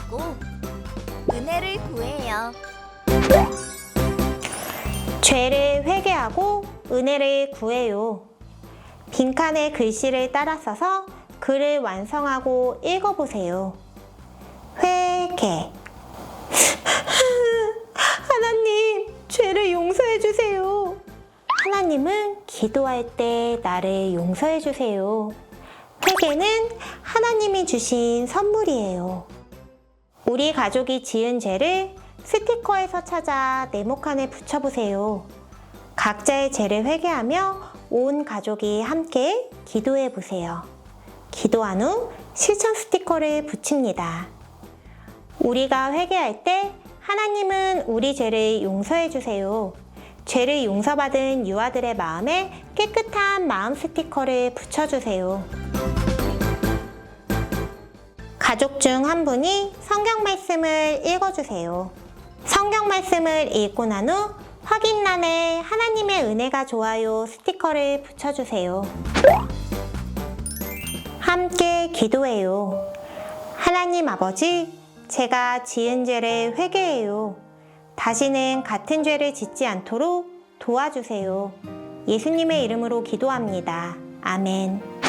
하고 은혜를 구해요. 죄를 회개하고 은혜를 구해요. 빈칸에 글씨를 따라 써서 글을 완성하고 읽어보세요. 회개. 하나님, 죄를 용서해주세요. 하나님은 기도할 때 나를 용서해주세요. 회개는 하나님이 주신 선물이에요. 우리 가족이 지은 죄를 스티커에서 찾아 네모칸에 붙여보세요. 각자의 죄를 회개하며 온 가족이 함께 기도해 보세요. 기도한 후 실천 스티커를 붙입니다. 우리가 회개할 때 하나님은 우리 죄를 용서해 주세요. 죄를 용서받은 유아들의 마음에 깨끗한 마음 스티커를 붙여주세요. 가족 중 한 분이 성경 말씀을 읽어주세요. 성경 말씀을 읽고 난 후 확인란에 하나님의 은혜가 좋아요 스티커를 붙여주세요. 함께 기도해요. 하나님 아버지, 제가 지은 죄를 회개해요. 다시는 같은 죄를 짓지 않도록 도와주세요. 예수님의 이름으로 기도합니다. 아멘.